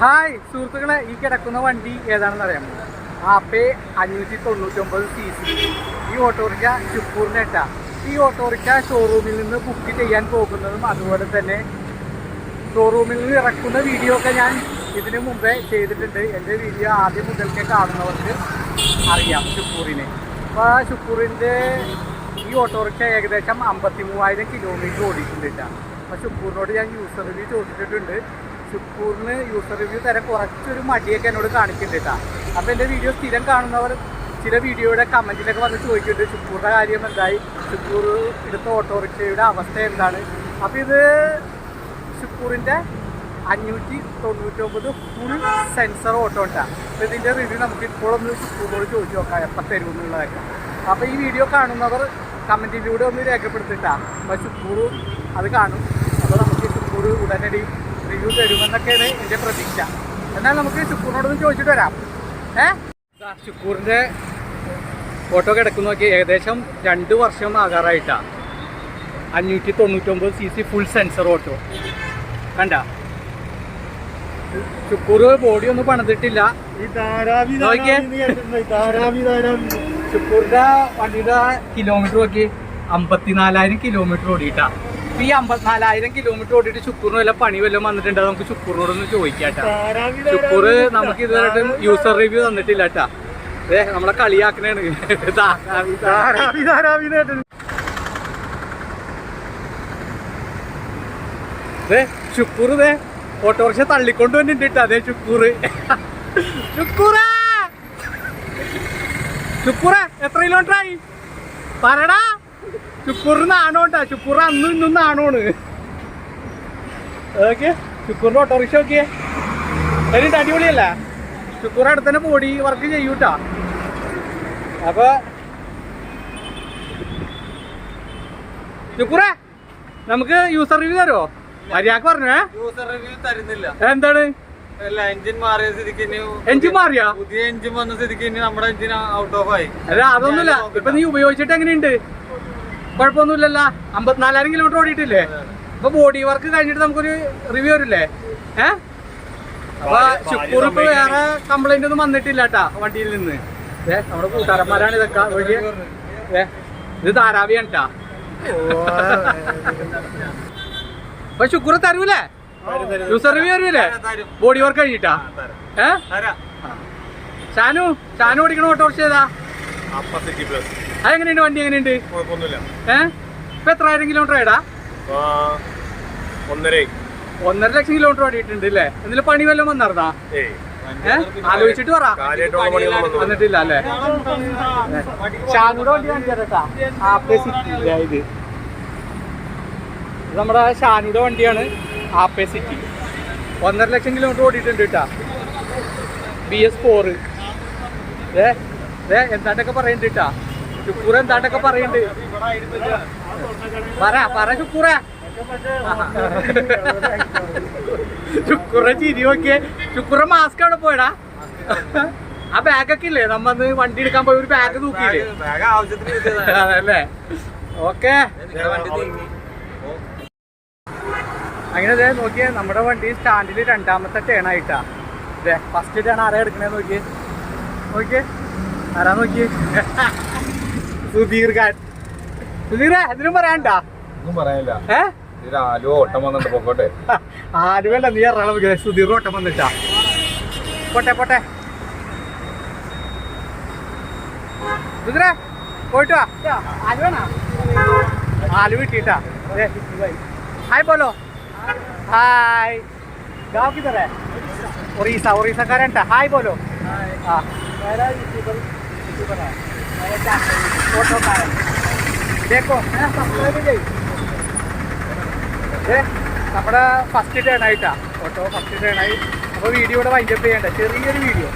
Hi സുഹൃത്തുക്കളെ ഈ കിടക്കുന്ന വണ്ടി ഏതാണെന്ന് അറിയാമോ? ആപ്പേ അഞ്ഞൂറ്റി തൊണ്ണൂറ്റൊമ്പത് സി സി. ഈ ഓട്ടോറിക്ഷ ഇട്ട ഈ ഓട്ടോറിക്ഷ ഷോറൂമിൽ നിന്ന് ബുക്ക് ചെയ്യാൻ പോകുന്നതും അതുപോലെ തന്നെ ഷോറൂമിൽ നിന്ന് ഇറക്കുന്ന വീഡിയോ ഒക്കെ ഞാൻ ഇതിനു മുമ്പേ ചെയ്തിട്ടുണ്ട്. എന്റെ വീഡിയോ ആദ്യം മുതൽക്കേ കാണുന്നവർക്ക് അറിയാം ചിപ്പൂറിനെ അപ്പോൾ ആ ഈ ഓട്ടോറിക്ഷ ഏകദേശം അമ്പത്തി മൂവായിരം കിലോമീറ്റർ ഓടിക്കുന്നില്ല അപ്പോൾ ഷുക്കൂറിനോട് ഞാൻ യൂസർ ചോദിച്ചിട്ടുണ്ട്. ഷുക്കൂറിന് യൂസർ റിവ്യൂ തരാൻ കുറച്ചൊരു മടിയൊക്കെ എന്നോട് കാണിക്കുന്നുണ്ട് കേട്ടോ. അപ്പോൾ എന്റെ വീഡിയോ സ്ഥിരം കാണുന്നവർ ചില വീഡിയോയുടെ കമന്റിലൊക്കെ വന്ന് ചോദിക്കുന്നുണ്ട് ഷുക്കൂറിന്റെ കാര്യം എന്തായി? ഷുക്കൂർ എടുത്ത ഓട്ടോറിക്ഷയുടെ അവസ്ഥ എന്താണ്? അപ്പോൾ ഇത് ഷുക്കൂറിന്റെ അഞ്ഞൂറ്റി തൊണ്ണൂറ്റൊമ്പത് ഫുൾ സെൻസർ ഓട്ടോ ഉണ്ടാണ് അപ്പോൾ ഇതിന്റെ റിവ്യൂ നമുക്ക് ഇപ്പോഴൊന്ന് ഷുക്കൂറിനോട് ചോദിച്ചു നോക്കാം എപ്പോൾ തരും എന്നുള്ളതൊക്കെ. അപ്പോൾ ഈ വീഡിയോ കാണുന്നവർ കമന്റിലൂടെ ഒന്ന് രേഖപ്പെടുത്തിട്ടാണ് അപ്പോൾ ഷുക്കൂർ അത് കാണും. അപ്പോൾ നമുക്ക് ഷുക്കൂർ ഉടനടി റിവ്യൂ തരുമെന്നൊക്കെയാണ് എന്റെ പ്രതീക്ഷ. എന്നാൽ നമുക്ക് ഷുക്കൂറിനോടൊന്ന് ചോദിച്ചിട്ട് വരാം. ഏ? ശുക്കൂറിന്റെ ഓട്ടോ കിടക്കുന്ന നോക്കി ഏകദേശം രണ്ട് വർഷം ആകാറായിട്ടാണ് അഞ്ഞൂറ്റി തൊണ്ണൂറ്റൊമ്പത് C C full sensor auto കണ്ട? ചുക്കൂറ് ബോഡി ഒന്നും പണിതിട്ടില്ല. ചുക്കൂറിന്റെ വണ്ടിയുടെ കിലോമീറ്റർ നോക്കി അമ്പത്തിനാലായിരം കിലോമീറ്റർ ഓടിയിട്ടാ. ഇപ്പൊ ഈ അമ്പത്തിനാലായിരം കിലോമീറ്റർ ഓടിട്ട് ചുക്കൂറിന് വല്ല പണി വല്ലതും വന്നിട്ടുണ്ട്? നമുക്ക് ചുക്കൂറിനോടൊന്ന് ചോദിക്കാട്ടാ. ചുക്കൂറ് നമുക്ക് ഇതുവരെയായിട്ടും യൂസർ റിവ്യൂ തന്നിട്ടില്ല കേട്ടാ ഏ നമ്മളെ കളിയാക്കണേണ്. ചുക്കൂറ് ദേ ഓട്ടോറിക്ഷ തള്ളിക്കൊണ്ട് വന്നിട്ട് അതെ ചുക്കൂറ്. ചുക്കൂറ! ചുക്കൂറ എത്ര കിലോമീറ്റർ ആയി? പറടാ! ശുക്കൂറിന് നാണോട്ടാ ശുക്കൂർ അന്നും ഇന്നും നാണോണ്. ഓക്കെ ശുക്കൂറിന്റെ ഓട്ടോറിക്ഷ നോക്കിയേ. എന്നിട്ട് അടിപൊളിയല്ല? ശുക്കൂർ അടുത്തന്നെ തന്നെ ബോഡി വർക്ക് ചെയ്യൂട്ടാ. അപ്പൊ ചുക്കൂറ നമുക്ക് യൂസർ റിവ്യൂ തരുമോ മര്യാദയ്ക്ക് പറഞ്ഞേ യൂസർ റിവ്യൂ തരുന്നില്ല. എന്താണ്? അല്ല എഞ്ചിൻ മാറിയ സ്ഥിതിക്ക് എഞ്ചിൻ മാറിയാ? പുതിയ എഞ്ചിൻ വന്ന സ്ഥിതിക്ക് നമ്മുടെ എഞ്ചിൻ ഔട്ട് ഓഫ് ആയി. അല്ല അതൊന്നുമില്ല. ഇപ്പൊ നീ ഉപയോഗിച്ചിട്ട് എങ്ങനെയുണ്ട്? കുഴപ്പമൊന്നുമില്ലല്ല. അമ്പത്തിനാലായിരം കിലോമീറ്റർ ഓടിയിട്ടില്ലേ? അപ്പൊ ബോഡി വർക്ക് കഴിഞ്ഞിട്ട് നമുക്കൊരു റിവ്യൂ വരില്ലേ? ഏ? അപ്പൊ ശുക്കൂർ ഇപ്പൊ വേറെ കംപ്ലൈന്റ് ഒന്നും വന്നിട്ടില്ല കേട്ടാ വണ്ടിയിൽ നിന്ന്. ഏ നമ്മുടെ കൂട്ടുകാരന്മാരാണ് ഇതൊക്കെ. ഏ ഇത് ധാരാവിയാണ് കേട്ടാ അപ്പൊ ശുക്കൂർ തരൂലേ? യൂസർ റിവ്യൂ തരൂലേ ബോഡി വർക്ക് കഴിഞ്ഞിട്ടാ. ഏ? ഷാനു ഷാനു ഓടിക്കണ ഓട്ടോറിക്ഷ ഏതാ? അതെങ്ങനെയുണ്ട് വണ്ടി എങ്ങനെയുണ്ട്? കുഴപ്പമൊന്നുമില്ല. ഏഹ് ഇപ്പൊ എത്രായിരം കിലോമീറ്റർ ആയിടാ? ഒന്നര ഒന്നര ലക്ഷം കിലോമീറ്റർ ഓടിയിട്ടുണ്ട് അല്ലേ എന്തെങ്കിലും പണി വല്ലതും വന്നാർന്നാ? ആലോചിച്ചിട്ട് പറ. വന്നിട്ടില്ല. അല്ലേ ഷാനുടെ വണ്ടി ആപ്പേ ഇത്. നമ്മുടെ ഷാനുടെ വണ്ടിയാണ് ആപ്പേ സിറ്റി ഒന്നര ലക്ഷം കിലോമീറ്റർ ഓടിയിട്ടുണ്ട് കേട്ടാ ബി എസ് ഫോറ്. ഏ? എന്താണ്ടൊക്കെ പറയുന്നുണ്ട് കേട്ടാ എന്താണ്ടൊക്കെ പറയണ്ട്? പറ പറ ചുക്കൂറ. ചുക്കുറ ചിരി നോക്കിയേ. ചുക്കുറ മാസ്ക് അവിടെ പോയടാ. ആ ബാഗൊക്കെ ഇല്ലേ? നമ്മന്ന് വണ്ടി എടുക്കാൻ പോയി ഒരു ബാഗ് തൂക്കിയില്ലേ. അതല്ലേ? ഓക്കെ. അങ്ങനെ ദേ നോക്കിയേ നമ്മുടെ വണ്ടി സ്റ്റാൻഡിൽ രണ്ടാമത്തെ ടേൺ ആയിട്ടാ. അതെ ഫസ്റ്റ് ടേൺ ആരാ എടുക്കണേ നോക്കിയേ. നോക്കിയേ. ആരാ നോക്കി സുധീർ ഖാൻ സുധീർ ഒന്നും പറയാനില്ല. ഏഹ് ആലുവ നീ എറണാകുളം സുധീർ ഓട്ടം വന്നിട്ടാ. പോട്ടെ പോട്ടെ. സുധീര പോയിട്ട് വാ. വിട്ടിട്ടാ ഹായ് പോലോ. ഹായ്. ഗാവ് കിതറേ ഒറീസ ഒറീസക്കാരൻ ഹായ് പോലോ. ആ. നമ്മുടെ ഫസ്റ്റ് ടേൺ ആയിട്ടാ ഓട്ടോ ഫസ്റ്റ് ടേൺ ആയി അപ്പൊ വീഡിയോ ഇവിടെ വൈൻഡപ്പ് ചെയ്യണ്ട ചെറിയൊരു വീഡിയോ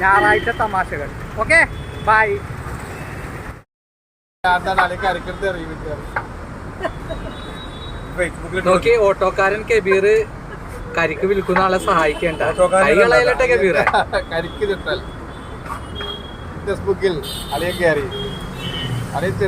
ഞായറാഴ്ച തമാശകൾ ഓക്കെ ബൈ നോക്കി ഓട്ടോക്കാരൻ കബീർ കരിക്ക് വിൽക്കുന്ന ആളെ സഹായിക്കേണ്ട. കൈകളായിട്ടെ കബീർ കരിക്ക് തിട്ടൽ. ஃபேஸ்புக்கில் அலையங்காரி அனைத்து